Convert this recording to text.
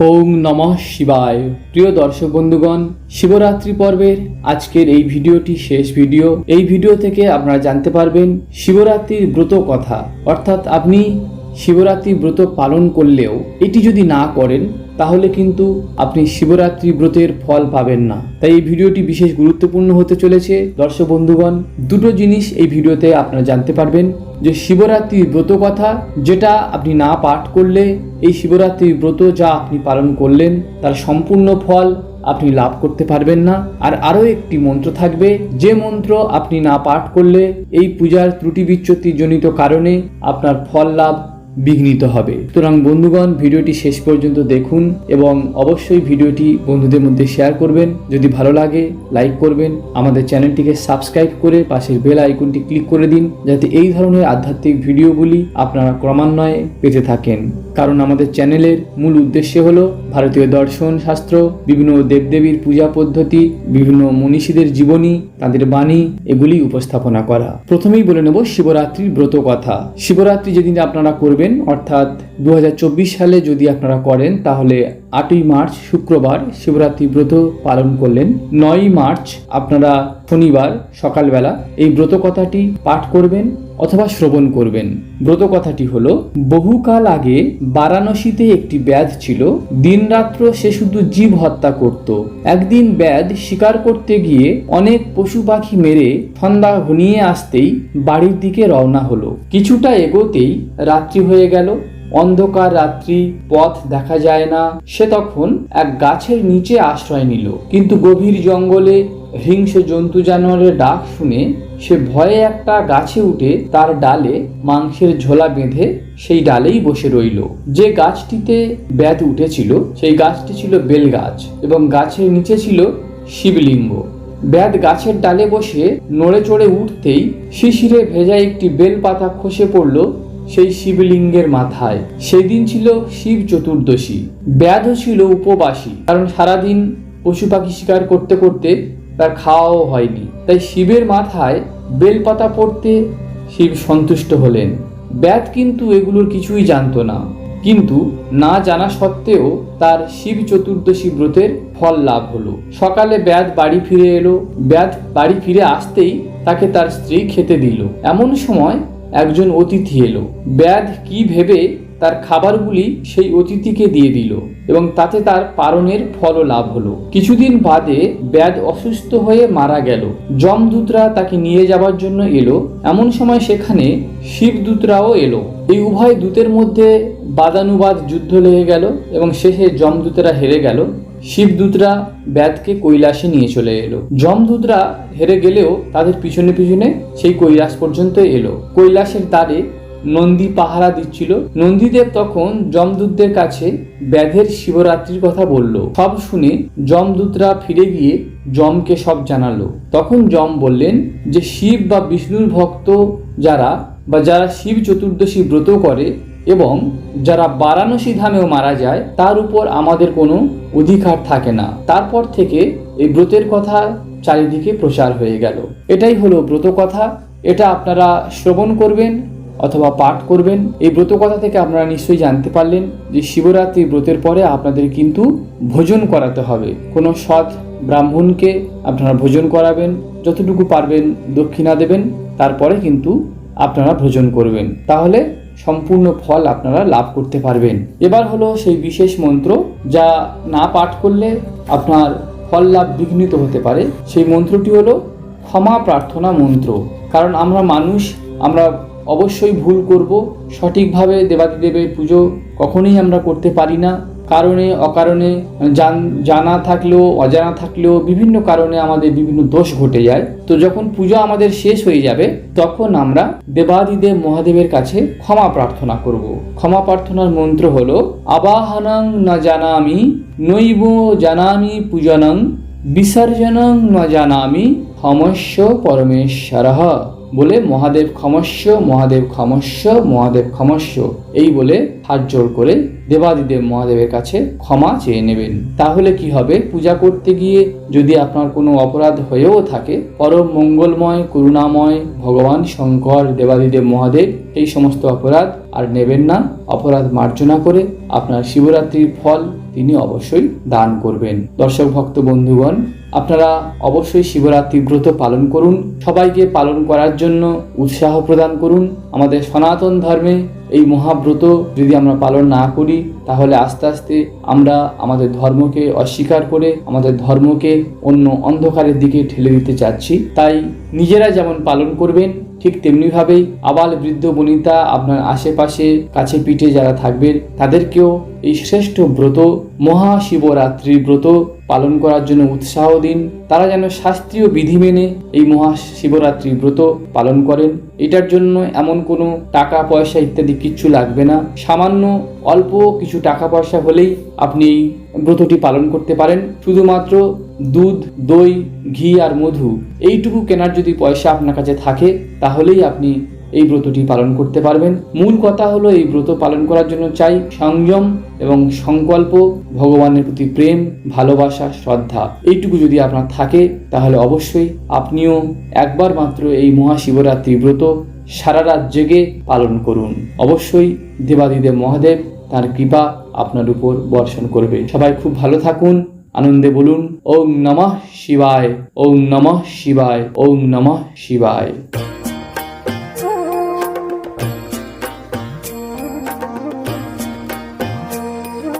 ওং নম শিবায়। প্রিয় দর্শক বন্ধুগণ, শিবরাত্রি পর্বের আজকের এই ভিডিওটি শেষ ভিডিও। এই ভিডিও থেকে আপনারা জানতে পারবেন শিবরাত্রির ব্রত কথা। অর্থাৎ আপনি শিবরাত্রি ব্রত পালন করলেও এটি যদি না করেন তাহলে কিন্তু আপনি শিবরাত্রি ব্রতের ফল পাবেন না। তাই এই ভিডিওটি বিশেষ গুরুত্বপূর্ণ হতে চলেছে। দর্শক বন্ধুগণ, দুটো জিনিস এই ভিডিওতে আপনারা জানতে পারবেন। যে শিবরাত্রি ব্রত কথা, যেটা আপনি না পাঠ করলে এই শিবরাত্রি ব্রত যা আপনি পালন করলেন, তার সম্পূর্ণ ফল আপনি লাভ করতে পারবেন না। আর আরও একটি মন্ত্র থাকবে, যে মন্ত্র আপনি না পাঠ করলে এই পূজার ত্রুটি বিচ্যুতি জনিত কারণে আপনার ফল লাভ বিঘ্নিত হবে। সুতরাং বন্ধুগণ, ভিডিওটি শেষ পর্যন্ত দেখুন এবং অবশ্যই ভিডিওটি বন্ধুদের মধ্যে শেয়ার করবেন। যদি ভালো লাগে, লাইক করবেন। আমাদের চ্যানেলটিকে সাবস্ক্রাইব করে পাশের বেল আইকনটি ক্লিক করে দিন, যাতে এই ধরনের আধ্যাত্মিক ভিডিওগুলি আপনারা ক্রমান্বয়ে পেতে থাকেন। কারণ আমাদের চ্যানেলের মূল উদ্দেশ্য হল ভারতীয় দর্শন শাস্ত্র, বিভিন্ন দেবদেবীর পূজা পদ্ধতি, বিভিন্ন মনীষীদের জীবনী, তাদের বাণী, এগুলি উপস্থাপনা করা। প্রথমেই বলে নেব শিবরাত্রির ব্রত কথা। শিবরাত্রি যেদিন আপনারা করবেন অর্থাৎ দু হাজার চব্বিশ সালে যদি আপনারা করেন, তাহলে আটই মার্চ, শুক্রবার শিবরাত্রি ব্রত পালন করলেন। নয়ই মার্চ আপনারা শনিবার সকালবেলা এই ব্রত কথাটি পাঠ করবেন। অথবা শ্রবণ করবেন। ব্রত কথাটি হলো, বহুকাল আগে বারাণসীতে একটি ব্যাধ ছিল, দিনরাত্র সে শুধু জীব হত্যা করত। একদিন ব্যাধ শিকার করতে গিয়ে অনেক পশু পাখি মেরে ফন্দা ঘনিয়ে আসতেই বাড়ির দিকে রওনা হলো। কিছুটা এগোতেই রাত্রি হয়ে গেল। অন্ধকার রাত্রি পথ দেখা যায় না। সে তখন এক গাছের নিচে আশ্রয় নিল। কিন্তু গভীর জঙ্গলে হিংস্র জন্তু জানোয়ারের ডাক শুনে সে ভয়ে একটা গাছে উঠে তার ডালে মাংসের ঝোলা বেঁধে সেই ডালেই বসে রইল। যে গাছটিতে ব্যাধ উঠেছিল, সেই গাছটি ছিল বেল গাছ এবং গাছের নিচে ছিল শিবলিঙ্গ। ব্যাধ গাছের ডালে বসে নড়ে চড়ে উঠতেই শিশিরে ভেজা একটি বেল পাতা খসে পড়ল সেই শিবলিঙ্গের মাথায়। সেদিন ছিল শিব চতুর্দশী। ব্যাধও ছিল উপবাসী। কারণ সারাদিন পশু পাখি শিকার করতে করতে তার খাওয়াও হয়নি। তাই শিবের মাথায় বেলপাতা পড়তে শিব সন্তুষ্ট হলেন। ব্যাধ কিন্তু এগুলোর কিছুই জানতো না। কিন্তু না জানা সত্ত্বেও তার শিব চতুর্দশী ব্রতের ফল লাভ হলো। সকালে ব্যাধ বাড়ি ফিরে এলো। ব্যাধ বাড়ি ফিরে আসতেই তাকে তার স্ত্রী খেতে দিল। এমন সময় একজন অতিথি এলো। ব্যাধ কি ভেবে তার খাবারগুলি সেই অতিথিকে দিয়ে দিল এবং তাতে তার পারণের ফল লাভ হলো। কিছুদিন বাদে ব্যাধ অসুস্থ হয়ে মারা গেল। যমদূতরা তাকে নিয়ে যাবার জন্য এলো। এমন সময় সেখানে শিবদূতরাও এলো। এই উভয় দূতের মধ্যে বাদানুবাদ যুদ্ধ লেগে গেল এবং শেষে যমদূতেরা হেরে গেল। শিবদূতরা ব্যাধকে কৈলাসে নিয়ে চলে এলো। যমদূতরা হেরে গেলেও তাদের পিছনে পিছনে সেই কৈলাস পর্যন্ত এলো। কৈলাসের দ্বারে নন্দী পাহারা দিচ্ছিল। নন্দীদেব তখন যমদূতদের কাছে ব্যাধের শিবরাত্রির কথা বলল। সব শুনে যমদূতরা ফিরে গিয়ে যমকে সব জানালো। তখন যম বললেন যে শিব বা বিষ্ণুর ভক্ত যারা বা যারা শিব চতুর্দশী ব্রত করে এবং যারা বারাণসী ধামেও মারা যায়, তার উপর আমাদের কোনো অধিকার থাকে না। তারপর থেকে এই ব্রতের কথা চারিদিকে প্রচার হয়ে গেল। এটাই হলো ব্রত কথা। এটা আপনারা শ্রবণ করবেন অথবা পাঠ করবেন। এই ব্রত কথা থেকে আপনারা নিশ্চয়ই জানতে পারলেন যে শিবরাত্রি ব্রতের পরে আপনাদের কিন্তু ভোজন করাতে হবে। কোনো সৎ ব্রাহ্মণকে আপনারা ভোজন করাবেন, যতটুকু পারবেন দক্ষিণা দেবেন, তারপরে কিন্তু আপনারা ভোজন করবেন। তাহলে সম্পূর্ণ ফল আপনারা লাভ করতে পারবেন। এবার হলো সেই বিশেষ মন্ত্র যা না পাঠ করলে আপনার ফল লাভ বিঘ্নিত হতে পারে। সেই মন্ত্রটি হলো ক্ষমা প্রার্থনা মন্ত্র। কারণ আমরা মানুষ, আমরা অবশ্যই ভুল করব, সঠিকভাবে দেবাদিদেবের পুজো কখনোই আমরা করতে পারি না। কারণে, অকারণে, জান- থাকলেও, অজানা থাকলেও বিভিন্ন কারণে আমাদের বিভিন্ন দোষ ঘটে যায়। তো যখন পূজা আমাদের শেষ হয়ে যাবে, তখন আমরা দেবাদিদেব মহাদেবের কাছে ক্ষমা প্রার্থনা করব। ক্ষমা প্রার্থনার মন্ত্র হলো, আবাহনং না জানামি, নৈব জানামি পূজনং, বিসর্জনং না জানামি ক্ষমস্য পরমেশ্বর। বলে মহাদেব ক্ষমস্য মহাদেব ক্ষমস্য মহাদেব ক্ষমস্য। এই বলে হাত জোর করে দেবাদিদেব মহাদেবের কাছে ক্ষমা চেয়ে নেবেন। তাহলে কি হবে? পূজা করতে গিয়ে যদি আপনার কোনো অপরাধ হয়েও থাকে, পরম মঙ্গলময়, করুণাময় ভগবান শঙ্কর, দেবাদিদেব মহাদেব, এই সমস্ত অপরাধ আর নেবেন না। অপরাধ মার্জনা করে আপনার শিবরাত্রির ফল তিনি অবশ্যই দান করবেন। দর্শক ভক্ত বন্ধুগণ আপনারা অবশ্যই শিবরাত্রি ব্রত পালন করুন। সবাইকে পালন করার জন্য উৎসাহ প্রদান করুন। আমাদের সনাতন ধর্মে এই মহাব্রত যদি আমরা পালন না করি, তাহলে আস্তে আস্তে আমরা আমাদের ধর্মকে অস্বীকার করে, আমাদের ধর্মকে অন্য অন্ধকারের দিকে ঠেলে দিতে চাচ্ছি। তাই নিজেরা যেমন পালন করবেন, ঠিক তেমনিভাবেই আবাল বৃদ্ধ বনিতা আপনার আশেপাশে কাছে পিঠে যারা থাকবেন, তাদেরকেও এই শ্রেষ্ঠ ব্রত মহাশিবরাত্রি ব্রত পালন করার জন্য উৎসাহ দিন। তারা যেন শাস্ত্রীয় বিধি মেনে এই মহাশিবরাত্রি ব্রত পালন করেন। এটার জন্য এমন কোনো টাকা, পয়সা ইত্যাদি কিচ্ছু লাগবে না। সামান্য অল্প কিছু টাকা পয়সা হলেই আপনি এই ব্রতটি পালন করতে পারেন। শুধুমাত্র দুধ, দই, ঘি আর মধু, এইটুকু কেনার যদি পয়সা আপনার কাছে থাকে, তাহলেই আপনি এই ব্রতটি পালন করতে পারবেন। মূল কথা হলো এই ব্রত পালন করার জন্য চাই সংযম এবং সংকল্প, ভগবানের প্রতি প্রেম, ভালোবাসা, শ্রদ্ধা। এইটুকু যদি আপনার থাকে, তাহলে অবশ্যই আপনিও একবার মাত্র এই মহাশিবরাত্রি ব্রত সারা রাত জেগে পালন করুন। অবশ্যই দেবাদিদেব মহাদেব তার কৃপা আপনার উপর বর্ষণ করবে। সবাই খুব ভালো থাকুন, আনন্দে বলুন, ওম নমঃ শিবায়, ওম নমঃ শিবায়, ওম নমঃ শিবায়।